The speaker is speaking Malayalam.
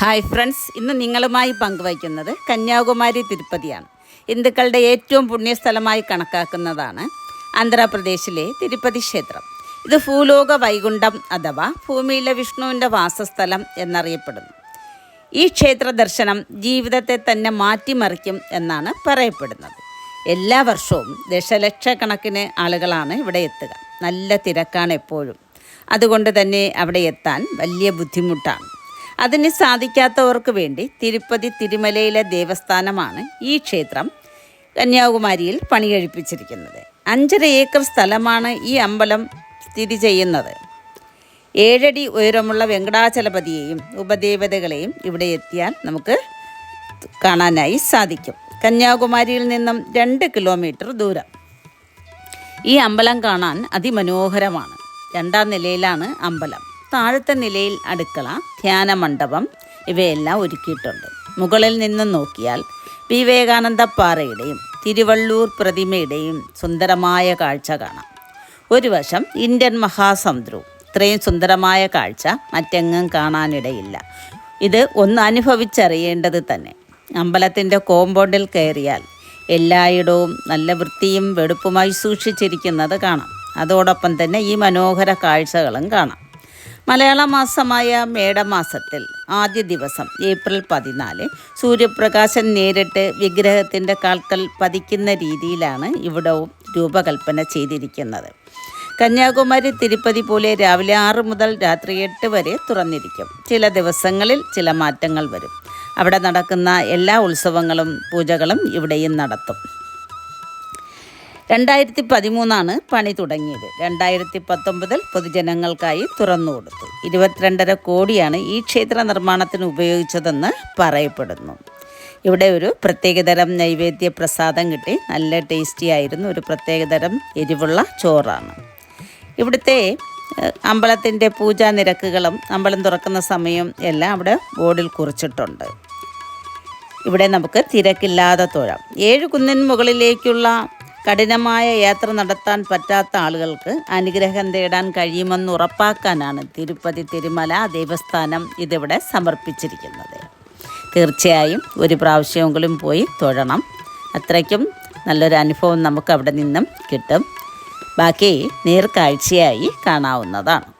ഹായ് ഫ്രണ്ട്സ് ഇന്ന് നിങ്ങളുമായി പങ്കുവയ്ക്കുന്നത് കന്യാകുമാരി തിരുപ്പതിയാണ്. ഹിന്ദുക്കളുടെ ഏറ്റവും പുണ്യസ്ഥലമായി കണക്കാക്കുന്നതാണ് ആന്ധ്രാപ്രദേശിലെ തിരുപ്പതി ക്ഷേത്രം. ഇത് ഭൂലോക വൈകുണ്ഠം അഥവാ ഭൂമിയിലെ വിഷ്ണുവിന്റെ വാസസ്ഥലം എന്നറിയപ്പെടുന്നു. ഈ ക്ഷേത്ര ദർശനം ജീവിതത്തെ തന്നെ മാറ്റിമറിക്കും എന്നാണ് പറയപ്പെടുന്നത്. എല്ലാ വർഷവും ദശലക്ഷക്കണക്കിന് ആളുകളാണ് ഇവിടെ എത്തുക. നല്ല തിരക്കാണ് എപ്പോഴും. അതുകൊണ്ട് തന്നെ അവിടെ എത്താൻ വലിയ ബുദ്ധിമുട്ടാണ്. അതിന് സാധിക്കാത്തവർക്ക് വേണ്ടി തിരുപ്പതി തിരുമലയിലെ ദേവസ്ഥാനമാണ് ഈ ക്ഷേത്രം കന്യാകുമാരിയിൽ പണികഴിപ്പിച്ചിരിക്കുന്നത്. അഞ്ചര ഏക്കർ സ്ഥലമാണ് ഈ അമ്പലം സ്ഥിതി ചെയ്യുന്നത്. ഏഴടി ഉയരമുള്ള വെങ്കടാചലപതിയെയും ഉപദേവതകളെയും ഇവിടെ എത്തിയാൽ നമുക്ക് കാണാനായി സാധിക്കും. കന്യാകുമാരിയിൽ നിന്നും രണ്ട് കിലോമീറ്റർ ദൂരം. ഈ അമ്പലം കാണാൻ അതിമനോഹരമാണ്. രണ്ടാം നിലയിലാണ് അമ്പലം. താഴത്തെ നിലയിൽ അടുക്കള ധ്യാന മണ്ഡപം ഇവയെല്ലാം ഒരുക്കിയിട്ടുണ്ട്. മുകളിൽ നിന്ന് നോക്കിയാൽ വിവേകാനന്ദ പാറയുടെയും തിരുവള്ളൂർ പ്രതിമയുടെയും സുന്ദരമായ കാഴ്ച കാണാം. ഒരു വശം ഇന്ത്യൻ മഹാസമുദ്രവും ഇത്രയും സുന്ദരമായ കാഴ്ച മറ്റെങ്ങും കാണാനിടയില്ല. ഇത് ഒന്ന് അനുഭവിച്ചറിയേണ്ടത് തന്നെ. അമ്പലത്തിന്റെ കോമ്പൗണ്ടിൽ കയറിയാൽ എല്ലായിടവും നല്ല വൃത്തിയും വെടുപ്പുമായി സൂക്ഷിച്ചിരിക്കുന്നത് കാണാം. അതോടൊപ്പം തന്നെ ഈ മനോഹര കാഴ്ചകളും കാണാം. മലയാള മാസമായ മേടമാസത്തിൽ ആദ്യ ദിവസം ഏപ്രിൽ പതിനാല് സൂര്യപ്രകാശം നേരിട്ട് വിഗ്രഹത്തിന്റെ കാൽക്കൽ പതിക്കുന്ന രീതിയിലാണ് ഇവിടെ രൂപകൽപ്പന ചെയ്തിരിക്കുന്നത്. കന്യാകുമാരി തിരുപ്പതി പോലെ രാവിലെ ആറ് മുതൽ രാത്രി എട്ട് വരെ തുറന്നിരിക്കും. ചില ദിവസങ്ങളിൽ ചില മാറ്റങ്ങൾ വരും. അവിടെ നടക്കുന്ന എല്ലാ ഉത്സവങ്ങളും പൂജകളും ഇവിടെയും നടത്തും. രണ്ടായിരത്തി പതിമൂന്നാണ് പണി തുടങ്ങിയത്. രണ്ടായിരത്തി പത്തൊമ്പതിൽ പൊതുജനങ്ങൾക്കായി തുറന്നു കൊടുത്തു. ഇരുപത്തിരണ്ടര കോടിയാണ് ഈ ക്ഷേത്ര നിർമ്മാണത്തിന് ഉപയോഗിച്ചതെന്ന് പറയപ്പെടുന്നു. ഇവിടെ ഒരു പ്രത്യേകതരം നൈവേദ്യ പ്രസാദം കിട്ടി. നല്ല ടേസ്റ്റി ആയിരുന്നു. ഒരു പ്രത്യേകതരം എരിവുള്ള ചോറാണ്. ഇവിടുത്തെ അമ്പലത്തിന്റെ പൂജാ നിരക്കുകളും അമ്പലം തുറക്കുന്ന സമയം എല്ലാം അവിടെ ബോർഡിൽ കുറിച്ചിട്ടുണ്ട്. ഇവിടെ നമുക്ക് തിരക്കില്ലാതെ തൊഴാം. ഏഴ് കുന്നിന് മുകളിലേക്കുള്ള കഠിനമായ യാത്ര നടത്താൻ പറ്റാത്ത ആളുകൾക്ക് അനുഗ്രഹം തേടാൻ കഴിയുമെന്ന് ഉറപ്പാക്കാനാണ് തിരുപ്പതി തിരുമല ദേവസ്ഥാനം ഇതിവിടെ സമർപ്പിച്ചിരിക്കുന്നത്. തീർച്ചയായും ഒരു പ്രാവശ്യമെങ്കിലും പോയി തൊഴണം. അത്രയ്ക്കും നല്ലൊരു അനുഭവം നമുക്ക് അവിടെ നിന്നും കിട്ടും. ബാക്കി നേർക്കാഴ്ചയായി കാണാവുന്നതാണ്.